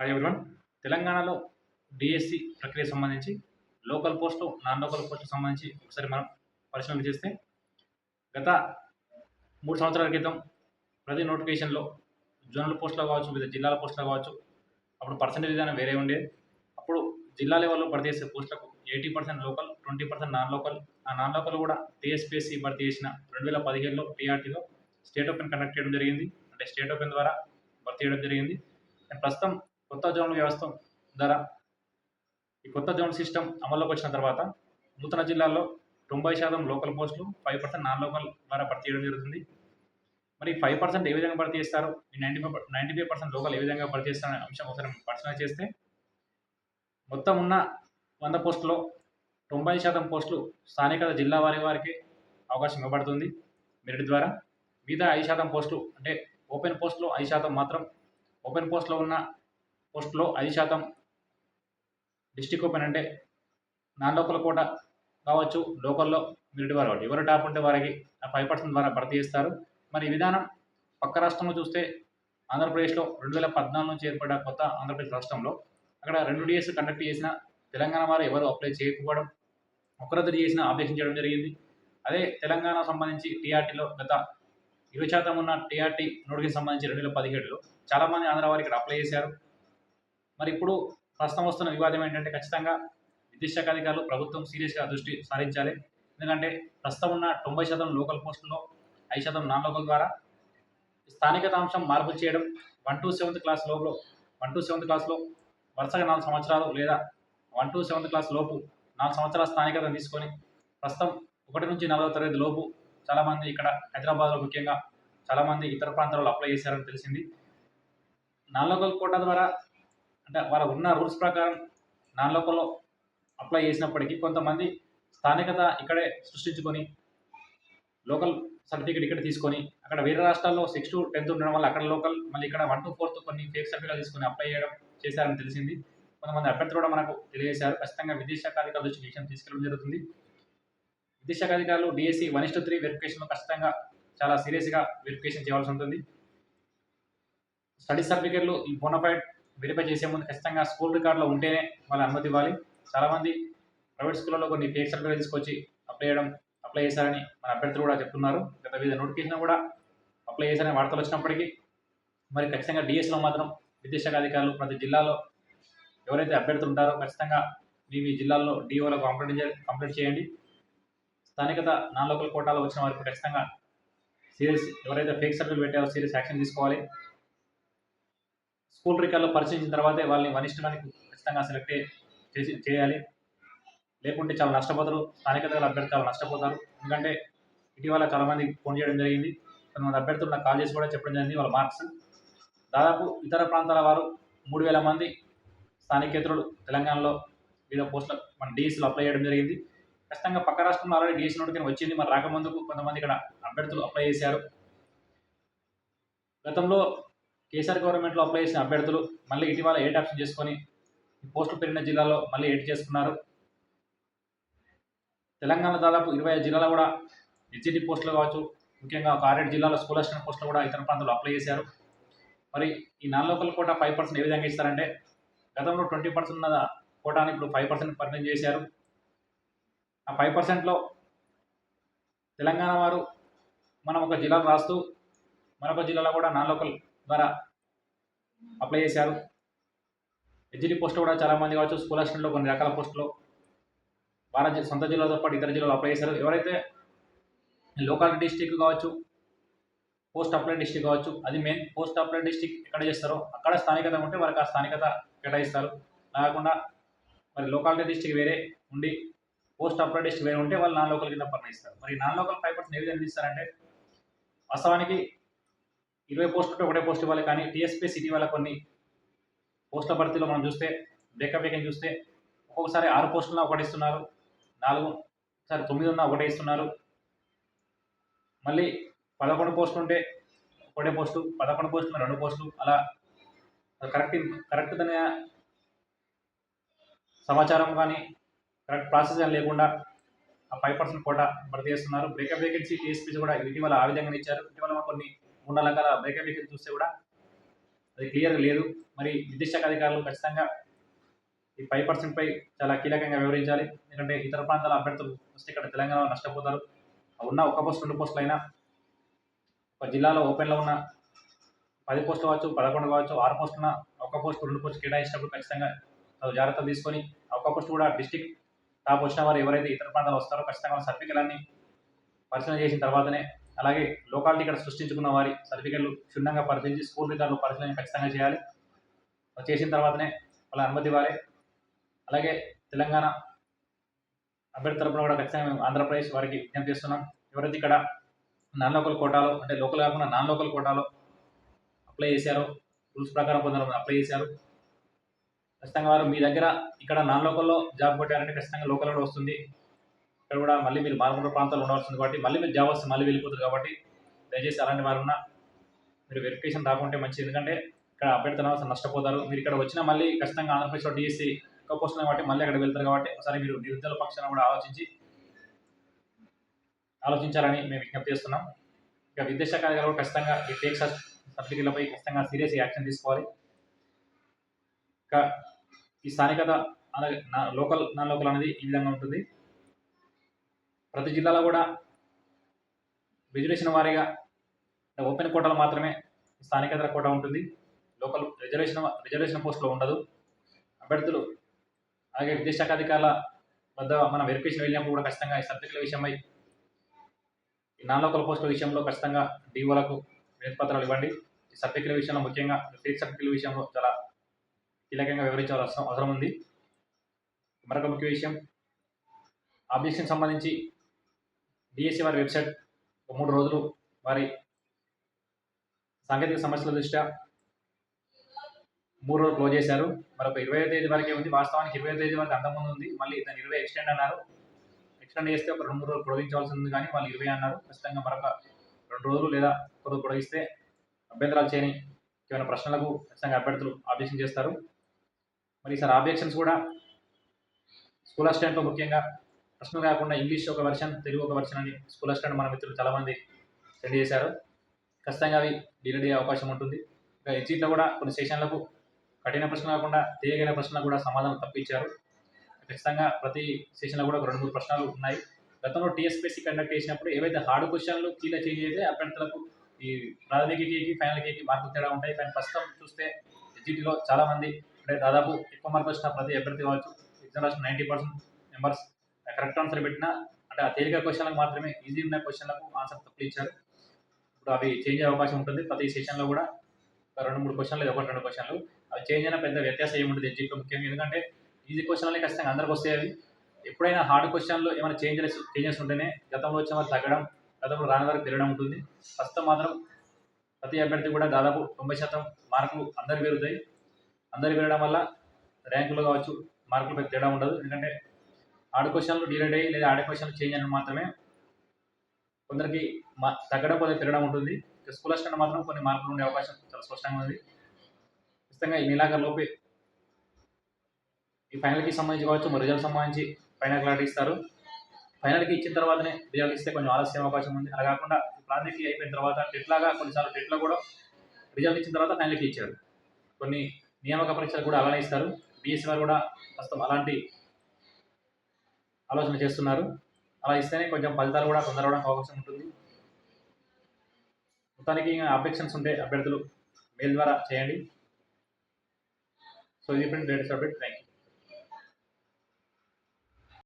Hi everyone తెలంగాణలో DSC ప్రక్రియ సంబంధించి local post non local post సంబంధించి ఒకసారి మనం పరిశీలన చేస్తే గత మూడు సంవత్సరాల క్రితం ప్రతి నోటిఫికేషన్లో జోనల్ పోస్టులో కావచ్చు లేదా జిల్లాల పోస్టులో కావచ్చు అప్పుడు పర్సంటేజ్ విధానం వేరే ఉండేది అప్పుడు జిల్లా లెవెల్లో భర్తీ చేసే పోస్టులకు eighty percent local twenty percent non local ఆ నాన్ లోకల్ కూడా T S P S C భర్తీ చేసిన రెండు వేల పదిహేడులో టీఆర్టీలో స్టేట్ ఓపెన్ కండక్ట్ చేయడం జరిగింది. అంటే స్టేట్ ఓపెన్ ద్వారా భర్తీ చేయడం జరిగింది. ప్రస్తుతం కొత్త జోన్ వ్యవస్థ ద్వారా ఈ కొత్త జోన్ సిస్టమ్ అమల్లోకి వచ్చిన తర్వాత నూతన జిల్లాల్లో తొంభై శాతం లోకల్ పోస్టులు ఫైవ్ పర్సెంట్ నాన్ లోకల్ ద్వారా భర్తీ చేయడం జరుగుతుంది. మరి ఫైవ్ పర్సెంట్ ఏ విధంగా భర్తీ చేస్తారు? ఈ ninety five ninety five percent local ఏ విధంగా భర్తీ చేస్తారనే అంశం ఒకసారి పరిశీలన చేస్తే మొత్తం ఉన్న వంద పోస్టులో తొంభై శాతం పోస్టులు స్థానిక జిల్లా వారి వారికి అవకాశం ఇవ్వబడుతుంది. మెరిట్ ద్వారా మిగతా ఐదు శాతం పోస్టులు అంటే ఓపెన్ పోస్టులో ఐదు శాతం మాత్రం ఓపెన్ పోస్ట్లో ఉన్న పోస్టులో ఐదు శాతం డిస్టిక్ ఓపెన్ అంటే నాన్ లోకల్ కోట కావచ్చు లోకల్లో మిలిటరీ వారు కావచ్చు. ఎవరు టాప్ ఉంటే వారికి ఫైవ్ పర్సెంట్ ద్వారా భర్తీ చేస్తారు. మరి ఈ విధానం పక్క రాష్ట్రంలో చూస్తే ఆంధ్రప్రదేశ్లో రెండు వేల పద్నాలుగు నుంచి ఏర్పడ్డ కొత్త ఆంధ్రప్రదేశ్ రాష్ట్రంలో అక్కడ రెండు డిఎస్ కండక్ట్ చేసిన తెలంగాణ వారు ఎవరు అప్లై చేయకపోవడం ఒకరిద్దరు చేసిన ఆబ్జెక్షన్ చేయడం జరిగింది. అదే తెలంగాణ సంబంధించి టీఆర్టీలో గత ఇరవై శాతం ఉన్న టీఆర్టీ నోటికి సంబంధించి రెండు వేల పదిహేడులో చాలామంది ఆంధ్ర వారు ఇక్కడ అప్లై చేశారు. మరి ఇప్పుడు ప్రస్తుతం వస్తున్న వివాదం ఏంటంటే ఖచ్చితంగా విద్యుత్ అధికారులు ప్రభుత్వం సీరియస్గా దృష్టి సారించాలి. ఎందుకంటే ప్రస్తుతం ఉన్న తొంభై శాతం లోకల్ పోస్టుల్లో ఐదు శాతం నాన్ లోకల్ ద్వారా స్థానికత అంశం మార్పులు చేయడం వన్ టు సెవెంత్ క్లాస్ లోపల వన్ టు సెవెంత్ క్లాస్లో వరుసగా నాలుగు సంవత్సరాలు లేదా వన్ టు సెవెంత్ క్లాస్ లోపు నాలుగు సంవత్సరాల స్థానికతను తీసుకొని ప్రస్తుతం ఒకటి నుంచి నలభై తరగతి లోపు చాలామంది ఇక్కడ హైదరాబాద్లో ముఖ్యంగా చాలామంది ఇతర ప్రాంతాల్లో అప్లై చేశారని తెలిసింది. నాలుగోల కోట ద్వారా అంటే వారు ఉన్న రూల్స్ ప్రకారం నాన్ లోకల్లో అప్లై చేసినప్పటికీ కొంతమంది స్థానికత ఇక్కడే సృష్టించుకొని లోకల్ సర్టిఫికేట్ ఇక్కడ తీసుకొని అక్కడ వేరే రాష్ట్రాల్లో సిక్స్ టు టెన్త్ ఉండడం వల్ల అక్కడ లోకల్ మళ్ళీ ఇక్కడ వన్ టు ఫోర్త్ కొన్ని ఫేక్ సర్టిఫికేట్ తీసుకొని అప్లై చేయడం చేశారని తెలిసింది. కొంతమంది అభ్యర్థులు కూడా మనకు తెలియజేశారు. ఖచ్చితంగా విద్యుత్ శాఖ అధికారుల విషయం తీసుకెళ్ళడం జరుగుతుంది. విద్యుత్ అధికారులు DSC one is to three వెరిఫికేషన్లో ఖచ్చితంగా చాలా సీరియస్గా వెరిఫికేషన్ చేయాల్సి ఉంటుంది. స్టడీ సర్టిఫికేట్లు ఈ బోనఫైడ్ వెరిఫై చేసే ముందు ఖచ్చితంగా స్కూల్ రికార్డులో ఉంటేనే వాళ్ళు అనుమతి ఇవ్వాలి. చాలామంది ప్రైవేట్ స్కూళ్ళలో కొన్ని ఫేక్ సర్టిఫికేట్ తీసుకొచ్చి అప్లై చేయడం అప్లై చేశారని మన అభ్యర్థులు కూడా చెప్తున్నారు. గత వివిధ నోటిఫికేషన్ కూడా అప్లై చేశారని వార్తలు వచ్చినప్పటికీ మరి ఖచ్చితంగా డిఎస్లో మాత్రం విద్యాశాఖ అధికారులు ప్రతి జిల్లాలో ఎవరైతే అభ్యర్థులు ఉంటారో ఖచ్చితంగా మీ మీ జిల్లాల్లో డిఓలకు కంప్లైంట్ కంప్లీట్ చేయండి. స్థానికత నాన్ లోకల్ కోటాలో వచ్చిన వారికి ఖచ్చితంగా సీరియస్ ఎవరైతే ఫేక్ సర్టిఫికేట్ పెట్టారో సీరియస్ యాక్షన్ తీసుకోవాలి. స్కూల్ రికార్డులో పరిశీలించిన తర్వాతే వాళ్ళని వన్ ఖచ్చితంగా సెలెక్ట్ చేసి చేయాలి. లేకుంటే చాలా నష్టపోతారు. స్థానికత గల అభ్యర్థులు చాలా నష్టపోతారు. ఎందుకంటే ఇటీవల చాలామంది ఫోన్ చేయడం జరిగింది. కొంతమంది అభ్యర్థులు నాకు కాల్ చేసి కూడా చెప్పడం జరిగింది వాళ్ళ మార్క్స్. దాదాపు ఇతర ప్రాంతాల వారు మూడు వేల మంది స్థానికేతరులు తెలంగాణలో వివిధ పోస్టుల మన డిఎస్సీలో అప్లై చేయడం జరిగింది. ఖచ్చితంగా పక్క రాష్ట్రంలో ఆల్రెడీ డిఎస్సీ నోటికి వచ్చింది. మరి రాకముందుకు కొంతమంది ఇక్కడ అభ్యర్థులు అప్లై చేశారు. గతంలో కేసీఆర్ గవర్నమెంట్లో అప్లై చేసిన అభ్యర్థులు మళ్ళీ ఇటీవల ఏట్ ఆప్షన్ చేసుకొని పోస్టులు పెరిగిన జిల్లాలో మళ్ళీ ఎయిట్ చేసుకున్నారు? తెలంగాణ దాదాపు ఇరవై ఐదు జిల్లాలో కూడా హెచ్జిటి పోస్టులు కావచ్చు ముఖ్యంగా ఒక ఆరేడు జిల్లాలో స్కూల్ అసిస్టెంట్ పోస్టులు కూడా ఇతర ప్రాంతాల్లో అప్లై చేశారు. మరి ఈ non local quota five percent ఏ విధంగా ఇస్తారంటే గతంలో ట్వంటీ పర్సెంట్ ఉన్న కోటాని ఇప్పుడు ఫైవ్ పర్సెంట్ పరిమితం చేశారు. ఆ ఫైవ్ పర్సెంట్లో తెలంగాణ వారు మనం ఒక జిల్లాలో రాస్తూ మరొక జిల్లాలో కూడా నాన్ లోకల్ ద్వారా అప్లై చేశారు. హెచ్డి పోస్ట్ కూడా చాలామంది కావచ్చు స్కూల్ అసిస్టెంట్లో కొన్ని రకాల పోస్టులు వారా సొంత జిల్లాతో పాటు ఇతర జిల్లాలో అప్లై చేశారు. ఎవరైతే లోకల్ డిస్టిక్ కావచ్చు పోస్ట్ అప్లై డిస్టిక్ కావచ్చు అది మెయిన్ పోస్ట్ అప్లై డిస్టిక్ ఎక్కడ చేస్తారో అక్కడ స్థానికత ఉంటే వారికి ఆ స్థానికత కేటాయిస్తారు. కాకుండా మరి లోకాలిటీ డిస్టిక్ వేరే ఉండి పోస్ట్ అప్లై డిస్టిక్ వేరే ఉంటే వాళ్ళు నాన్ లోకల్ కింద పరిగణిస్తారు మరి నాన్ లోకల్ ఫైవ్ ఏ విధంగా ఇస్తారంటే వాస్తవానికి ఇరవై పోస్ట్ ఉంటే ఒకటే పోస్ట్ ఇవ్వాలి. కానీ టీఎస్పీ సిటీ వాళ్ళ కొన్ని పోస్టుల భర్తీలో మనం చూస్తే బ్రేకప్ వేకెన్ చూస్తే ఒక్కొక్కసారి ఆరు పోస్టులను ఒకటి ఇస్తున్నారు. నాలుగు సారి తొమ్మిది ఉన్నా ఒకటే ఇస్తున్నారు. మళ్ళీ పదకొండు పోస్టులు ఉంటే ఒకటే పోస్టు పదకొండు పోస్టులు రెండు పోస్టులు. అలా కరెక్ట్ కరెక్ట్ దాని సమాచారం కానీ కరెక్ట్ ప్రాసెస్ కానీ లేకుండా ఆ ఫైవ్ పర్సెంట్ కోట భర్తీ చేస్తున్నారు. బ్రేకప్ వేకెన్సీ టీఎస్పీస్ కూడా ఇటీవల ఆ విధంగా ఇచ్చారు. ఇటీవల కొన్ని మూడు నాలుగు చూస్తే కూడా అది క్లియర్గా లేదు. మరి విద్యుత్ అధికారులు ఖచ్చితంగా ఈ ఫైవ్ పర్సెంట్పై చాలా కీలకంగా వివరించాలి. ఎందుకంటే ఇతర ప్రాంతాల అభ్యర్థులు వస్తే ఇక్కడ తెలంగాణలో నష్టపోతారు. ఉన్న ఒక పోస్ట్ రెండు పోస్టులు అయినా ఒక జిల్లాలో ఓపెన్లో ఉన్న పది పోస్టులు కావచ్చు పదకొండు కావచ్చు ఆరు పోస్టున్న ఒక పోస్ట్ రెండు పోస్ట్ కేటాయించినప్పుడు ఖచ్చితంగా జాగ్రత్తలు తీసుకొని ఒక ఒక్క పోస్ట్ కూడా డిస్టిక్ టాప్ వచ్చిన వారు ఎవరైతే ఇతర ప్రాంతాలు వస్తారో ఖచ్చితంగా వాళ్ళ సర్టిఫికెట్లన్నీ పరిశీలన చేసిన తర్వాతనే అలాగే లోకాలిటీ ఇక్కడ సృష్టించుకున్న వారి సర్టిఫికెట్లు క్షుణ్ణంగా పరిశీలించి స్కూల్ రికార్డులు పరిశీలన ఖచ్చితంగా చేయాలి. చేసిన తర్వాతనే వాళ్ళ అనుమతి ఇవ్వాలి. అలాగే తెలంగాణ అభ్యర్థి తరపున కూడా ఖచ్చితంగా మేము ఆంధ్రప్రదేశ్ వారికి విజ్ఞప్తి చేస్తున్నాం. ఎవరైతే ఇక్కడ నాన్ లోకల్ కోటాలో అంటే లోకల్ కాకుండా నాన్ లోకల్ కోటాలో అప్లై చేశారో రూల్స్ ప్రకారం కొందరు అప్లై చేశారు. ఖచ్చితంగా వారు మీ దగ్గర ఇక్కడ నాన్ లోకల్లో జాబ్ కొట్టారంటే ఖచ్చితంగా లోకల్ కూడా వస్తుంది. ఇక్కడ కూడా మళ్ళీ మీరు మారుమూల ప్రాంతాల్లో ఉండవలసింది కాబట్టి మళ్ళీ మీరు జాబ్ వస్తే మళ్ళీ వెళ్ళిపోతుంది కాబట్టి దయచేసి అలాంటి వారు ఉన్న మీరు వెరిఫికేషన్ రాకుంటే మంచిది. ఎందుకంటే ఇక్కడ అభ్యర్థన అసలు నష్టపోతారు. మీరు ఇక్కడ వచ్చినా మళ్ళీ ఖచ్చితంగా ఆంధ్రప్రదేశ్లో డిఎస్సి ఎక్కువ పోస్టులు కాబట్టి మళ్ళీ అక్కడ వెళ్తారు కాబట్టి ఒకసారి మీరు నిరుద్యోగ పక్షాన కూడా ఆలోచించి ఆలోచించాలని మేము విజ్ఞప్తి చేస్తున్నాం. ఇక విద్యాశాఖ అధికారులు ఖచ్చితంగా ఈ టేక్ సర్టిఫికెట్లపై ఖచ్చితంగా సీరియస్ యాక్షన్ తీసుకోవాలి. ఇంకా ఈ స్థానికత అలాగే నా లోకల్ నాన్ లోకల్ అనేది ఈ విధంగా ఉంటుంది. ప్రతి జిల్లాలో కూడా రిజర్వేషన్ వారీగా ఓపెన్ కోటాలు మాత్రమే స్థానికేతర కోట ఉంటుంది. లోకల్ రిజర్వేషన్ రిజర్వేషన్ పోస్టులో ఉండదు. అభ్యర్థులు అలాగే విద్యాశాఖ అధికారుల వద్ద మనం వెరిఫికేషన్ వెళ్ళినప్పుడు కూడా ఖచ్చితంగా ఈ సర్టిఫికెట్ల విషయమై ఈ నాన్ లోకల్ పోస్టుల విషయంలో ఖచ్చితంగా డిఓలకు వినపత్రాలు ఇవ్వండి. ఈ సర్టిఫికెట్ల విషయంలో ముఖ్యంగా స్టేట్ సర్టిఫికెట్ల విషయంలో చాలా కీలకంగా వివరించాల్సిన అవసరం ఉంది. మరొక ముఖ్య విషయం ఆబ్జెక్షన్ సంబంధించి డిఎస్సి వారి వెబ్సైట్ ఒక మూడు రోజులు వారి సాంకేతిక సమస్యల దృష్ట్యా మూడు రోజులు క్లోజ్ చేశారు. మరొక ఇరవై తేదీ వరకే ఉంది. వాస్తవానికి ఇరవై తేదీ వరకు అంతకుముందు ఉంది. మళ్ళీ దాన్ని ఇరవై ఎక్స్టెండ్ అన్నారు. ఎక్స్టెండ్ చేస్తే ఒక రెండు రోజులు పొడిగించవలసి ఉంది కానీ వాళ్ళు ఇరవై అన్నారు. ఖచ్చితంగా మరొక రెండు రోజులు లేదా ఒక రోజు పొడిగిస్తే అభ్యంతరాలు చేయని ఏమైనా ప్రశ్నలకు ఖచ్చితంగా అభ్యర్థులు ఆబ్జెక్షన్ చేస్తారు. మరి ఈసారి ఆబ్జెక్షన్స్ కూడా స్కూల్ అసిస్టెంట్లో ముఖ్యంగా ప్రశ్నలు కాకుండా ఇంగ్లీష్ ఒక వెర్షన్ తెలుగు ఒక వెర్షన్ అని స్కూల్ అసిస్టెంట్ మన మిత్రులు చాలామంది సెండ్ చేశారు. ఖచ్చితంగా అవి డిలీట్ అయ్యే అవకాశం ఉంటుంది. ఇంకా ఎగ్జిట్లో కూడా కొన్ని సెషన్లకు కఠిన ప్రశ్న కాకుండా తేలికైన ప్రశ్నలకు కూడా సమాధానం తప్పించారు. ఖచ్చితంగా ప్రతి సెషన్లో కూడా ఒక రెండు మూడు ప్రశ్నలు ఉన్నాయి. గతంలో టీఎస్పీసీ కండక్ట్ చేసినప్పుడు ఏవైతే హార్డ్ క్వశ్చన్లు కీలో చేంజ్ అయితే అభ్యర్థులకు ఈ ప్రాథమిక కేకి ఫైనల్ కేకి మార్కులు తేడా ఉంటాయి. కానీ ప్రస్తుతం చూస్తే ఎగ్జిట్లో చాలామంది అంటే దాదాపు ఎక్కువ మార్కులు వచ్చిన ప్రతి అభ్యర్థి కావచ్చు. ఎగ్జామ్ రాసిన ninety percent members correct answer పెట్టినా అంటే ఆ తేలిక క్వశ్చన్లకు మాత్రమే ఈజీ ఉన్న క్వశ్చన్లకు ఆన్సర్ తప్పులు ఇచ్చారు ఇప్పుడు అవి చేంజ్ అయ్యే అవకాశం ఉంటుంది. ప్రతి సెషన్లో కూడా ఒక రెండు మూడు క్వశ్చన్లు లేదా ఒకటి రెండు క్వశ్చన్లు అవి చేంజ్ అయినా పెద్ద వ్యత్యాసం ఏముంటుంది ఎగ్జిట్లో ముఖ్యంగా. ఎందుకంటే ఈజీ క్వశ్చన్లే ఖచ్చితంగా అందరికి వస్తాయి అవి. ఎప్పుడైనా హార్డ్ క్వశ్చన్లో ఏమైనా చేంజెస్ చేంజెస్ ఉంటేనే గతంలో వచ్చిన వారు తగ్గడం గతంలో రాని వారికి పెరగడం ఉంటుంది. ప్రస్తుతం మాత్రం ప్రతి అభ్యర్థి కూడా దాదాపు తొంభై శాతం మార్కులు అందరికి పెరుగుతాయి అందరికి పెరగడం వల్ల ర్యాంకులు కావచ్చు మార్కులు పెద్ద తేడా ఉండదు. ఎందుకంటే ఆడు క్వశ్చన్లు డిలేట్ అయ్యి లేదా ఆడ క్వశ్చన్లు చేంజ్ అని మాత్రమే కొందరికి తగ్గడం కొందరికి తిరగడం ఉంటుంది. స్కూల్ అసిస్టెంట్ మాత్రం కొన్ని మార్పులు ఉండే అవకాశం చాలా స్పష్టంగా ఉంది. ఖచ్చితంగా ఈ నెలాఖరు లోపే ఈ ఫైనల్కి సంబంధించి కావచ్చు మరి రిజల్ట్ సంబంధించి ఫైనల్ క్లారిటీ ఇస్తారు. ఫైనల్కి ఇచ్చిన తర్వాతనే రిజల్ట్ ఇస్తే కొంచెం ఆలస్యం అవకాశం ఉంది. అలా కాకుండా ప్రాంతీయ అయిపోయిన తర్వాత టెట్లాగా కొన్నిసార్లు టెట్లో కూడా రిజల్ట్ ఇచ్చిన తర్వాత ఫైనల్కి ఇచ్చారు. కొన్ని నియామక పరీక్షలు కూడా అలానే ఇస్తారు. బీఎస్సీ వారు కూడా ప్రస్తుతం అలాంటి ఆలోచన చేస్తున్నారు. అలా ఇస్తేనే కొంచెం ఫలితాలు కూడా తొందరగా అవకాశం ఉంటుంది. మొత్తానికి అబ్జెక్షన్స్ ఉంటే అభ్యర్థులు మెయిల్ ద్వారా చేయండి. సో ఇది friend latest update thank you